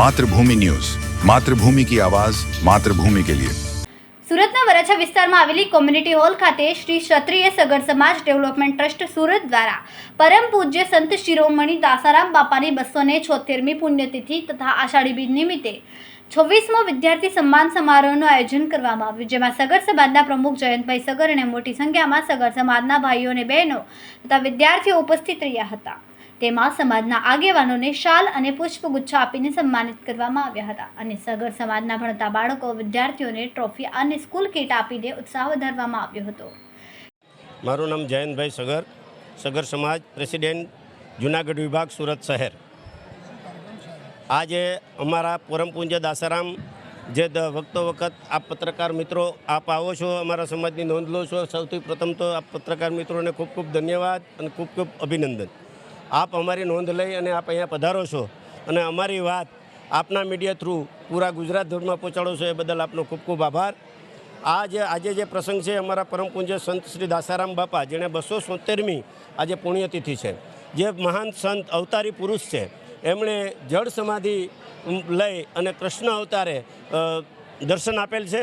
Mathrubhumi news. Mathrubhumi કી આવાજ, માતૃભૂમિ કે લિયે. સુરતના વરછા વિસ્તારમાં આવેલી કોમ્યુનિટી હોલ ખાતે શ્રી ક્ષત્રિય સગર સમાજ ડેવલપમેન્ટ ટ્રસ્ટ સુરત દ્વારા પરમ પૂજ્ય સંત શિરોમણી દાસારામ બાપાની બસો ને છોતેરમી પુણ્યતિથિ તથા આષાઢી બીજ નિમિત્તે છવ્વીસમો વિદ્યાર્થી સન્માન સમારોહનું આયોજન કરવામાં આવ્યું, જેમાં સગર સમાજના પ્રમુખ જયંતભાઈ સગર અને મોટી સંખ્યામાં સગર સમાજના ભાઈઓ અને બહેનો તથા વિદ્યાર્થીઓ ઉપસ્થિત રહ્યા હતા. તેમાં સમાજના આગેવાનોને શાલ અને પુષ્પગુચ્છ આપીને સન્માનિત કરવામાં આવ્યા હતા અને સગર સમાજના ભણતા બાળકો, વિદ્યાર્થીઓને ટ્રોફી અને સ્કૂલ કીટ આપીને ઉત્સાહ વધારવામાં આવ્યો હતો. મારું નામ જયંતભાઈ સગર સગર સમાજ પ્રેસિડેન્ટ, જુનાગઢ વિભાગ, સુરત શહેર. આજે અમારા પરમ દાસારામ, જે દ- વખતો વખત આપ પત્રકાર મિત્રો આપ આવો છો, અમારા સમાજની નોંધ લો છો. સૌથી પ્રથમ તો આપ પત્રકાર મિત્રોને ખૂબ ખૂબ ધન્યવાદ અને ખૂબ ખૂબ અભિનંદન. આપ અમારી નોંધ લઈ અને આપ અહીંયા પધારો છો. અને અમારી વાત આપના મીડિયા થ્રુ પૂરા ગુજરાત ધોરમાં પહોંચાડો છો એ બદલ આપનો ખૂબ ખૂબ આભાર. આ જે આજે જે પ્રસંગ છે અમારા પરમ સંત શ્રી દાસારામ બાપા, જેણે બસો સોતેરમી આજે પુણ્યતિથિ છે. જે મહાન સંત, અવતારી પુરુષ છે, એમણે જળ સમાધિ લઈ અને કૃષ્ણ અવતારે દર્શન આપેલ છે.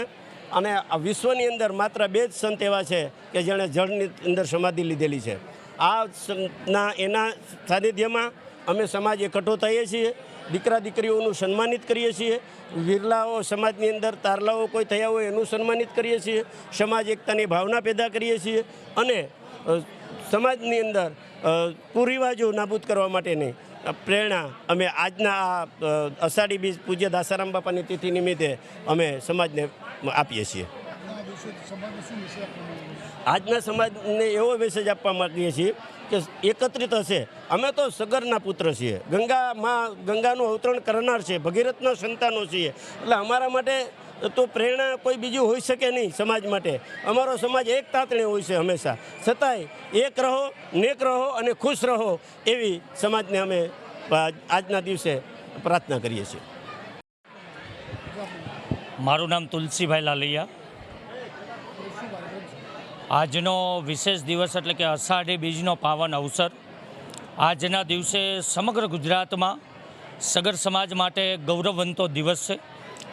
અને વિશ્વની અંદર માત્ર બે જ સંત એવા છે કે જેણે જળની અંદર સમાધિ લીધેલી છે. આ સંતના એના સાનિધ્યમાં અમે સમાજ એકઠો થઈએ છીએ. દીકરા દીકરીઓનું સન્માનિત કરીએ છીએ. વિરલાઓ સમાજની અંદર, તારલાઓ કોઈ થયા હોય એનું સન્માનિત કરીએ છીએ. સમાજ એકતાની ભાવના પેદા કરીએ છીએ. અને સમાજની અંદર કુરિવાજો નાબૂદ કરવા માટેની પ્રેરણા અમે આજના આ અષાઢી બીજ પૂજ્ય દાસારામ બાપાની તિથિ નિમિત્તે અમે સમાજને આપીએ છીએ. આજના સમાજને એવો મેસેજ આપવા માંગીએ છીએ કે એકત્રિત હશે. અમે તો સગરના પુત્ર છીએ. ગંગામાં ગંગાનું અવતરણ કરનાર છે ભગીરથના સંતાનો છીએ. એટલે અમારા માટે તો પ્રેરણા કોઈ બીજું હોઈ શકે નહીં સમાજ માટે. અમારો સમાજ એક તાતણે હોય છે હંમેશા. છતાંય એક રહો નેક રહો અને ખુશ રહો એવી સમાજને અમે આજના દિવસે પ્રાર્થના કરીએ છીએ. મારું નામ તુલસીભાઈ લાલૈયા. આજનો વિશેષ દિવસ એટલે કે અષાઢી બીજનો પાવન અવસર. આજના દિવસે સમગ્ર ગુજરાતમાં સગર સમાજ માટે ગૌરવવંતો દિવસ છે.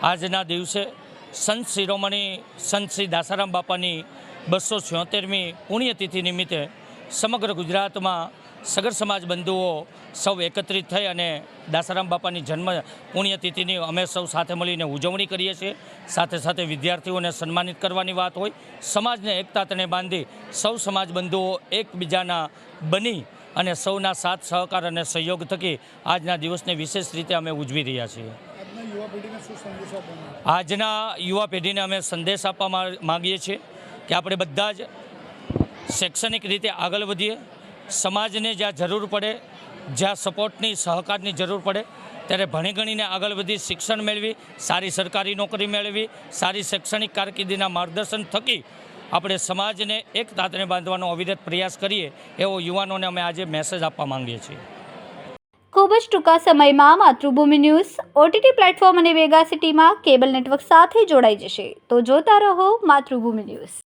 આજના દિવસે સંત શિરોમણી, સંત શ્રી દાસારામ બાપાની બસો છોતેરમી પુણ્યતિથિ નિમિત્તે સમગ્ર ગુજરાતમાં સગર સમાજ બંધુઓ સૌ એકત્રિત થઈ અને દાસારામ બાપાની જન્મ પુણ્યતિથિની અમે સૌ સાથે મળીને ઉજવણી કરીએ છીએ. સાથે સાથે વિદ્યાર્થીઓને સન્માનિત કરવાની વાત હોય. સમાજને એકતા તને બાંધી સૌ સમાજ બંધુઓ એકબીજાના બની અને સૌના સાથ, સહકાર અને સહયોગ થકી આજના દિવસને વિશેષ રીતે અમે ઉજવી રહ્યા છીએ. આજના યુવા પેઢીને અમે સંદેશ આપવા માગીએ છીએ કે આપણે બધા જ શૈક્ષણિક રીતે આગળ વધીએ. સમાજને જ્યાં જરૂર પડે, જ્યાં સપોર્ટની, સહકારની જરૂર પડે, ત્યારે ભણી ગણીને આગળ વધી શિક્ષણ મેળવી, સારી સરકારી નોકરી મેળવી, સારી શૈક્ષણિક કારકિર્દીના માર્ગદર્શન થકી આપણે સમાજને એક તાતને બાંધવાનો અવિરત પ્રયાસ કરીએ, એવો યુવાનોને અમે આજે મેસેજ આપવા માંગીએ છીએ. ખૂબ જ ટૂંકા સમયમાં માતૃભૂમિ ન્યૂઝ, ઓટીટી પ્લેટફોર્મ અને વેગા સિટીમાં કેબલ નેટવર્ક સાથે જોડાઈ જશે. તો જોતા રહો માતૃભૂમિ ન્યૂઝ.